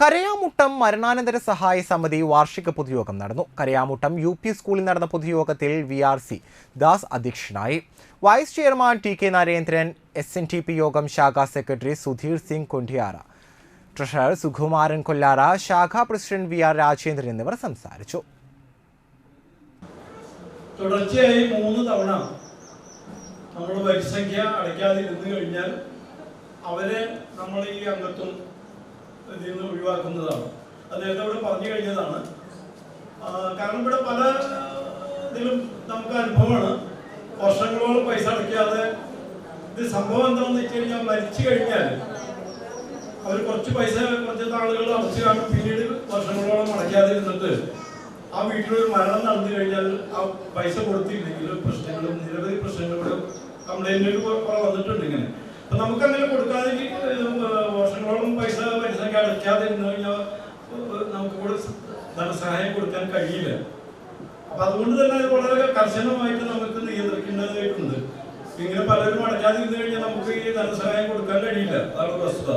കരയാമുട്ടം മരണാനന്തര സഹായ സമിതി വാർഷിക പൊതുയോഗം നടന്നു. കരയാമുട്ടം യു പി സ്കൂളിൽ നടന്ന പൊതുയോഗത്തിൽ വി ആർ സി ദാസ് അധ്യക്ഷനായി. Vice chairman T K Narendran S N D P യോഗം ശാഖാ സെക്രട്ടറി സുധീർ സിംഗ് കൊണ്ടിയാറ ട്രഷറർ സുകുമാരൻ കൊല്ലാറ ശാഖാ പ്രസിഡന്റ് വി ആർ രാജേന്ദ്രൻ എന്നിവർ സംസാരിച്ചു. തുടർച്ചയായി മൂന്ന് തവണ നമ്മൾ വരിസംഖ്യ അടയ്ക്കാതിരുന്നു കഴിഞ്ഞാൽ അവരെ നമ്മൾ ഈ അംഗത്വം ഒഴിവാക്കുന്നതാണ്. അത് നേരത്തെ ഇവിടെ പറഞ്ഞു കഴിഞ്ഞതാണ്. കാരണം ഇവിടെ പല ഇതിലും നമുക്ക് അനുഭവമാണ്. വർഷങ്ങളോളം പൈസ അടയ്ക്കാതെ ഇത് സംഭവം എന്താണെന്ന് വെച്ച് കഴിഞ്ഞാൽ മരിച്ചു കഴിഞ്ഞാൽ അവർ കുറച്ച് പൈസ കുറച്ച് നാളുകൾ അടച്ചു കാണും. പിന്നീട് വർഷങ്ങളോളം അടയ്ക്കാതിരുന്നിട്ട് ആ വീട്ടിലൊരു മരണം നടന്നു കഴിഞ്ഞാൽ ആ പൈസ കൊടുത്തില്ലെങ്കിൽ പ്രശ്നങ്ങളും നിരവധി പ്രശ്നങ്ങളും കംപ്ലൈന്റുകൾ കുറെ വന്നിട്ടുണ്ട് ഇങ്ങനെ. അപ്പൊ നമുക്ക് അങ്ങനെ കൊടുക്കാതെ ഈ, ഏഹ്, വർഷങ്ങളോളം പൈസ അടയ്ക്കാതെ കഴിഞ്ഞാൽ നമുക്ക് കൂടെ ധനസഹായം കൊടുക്കാൻ കഴിയില്ല. അപ്പൊ അതുകൊണ്ട് തന്നെ അത് വളരെ കർശനമായിട്ട് നമുക്ക് നിയന്ത്രിക്കേണ്ടതായിട്ടുണ്ട്. ഇങ്ങനെ പലരും അടയ്ക്കാതിരുന്നു കഴിഞ്ഞാൽ നമുക്ക് ഈ ധനസഹായം കൊടുക്കാൻ കഴിയില്ല. അതാണ് വസ്തുത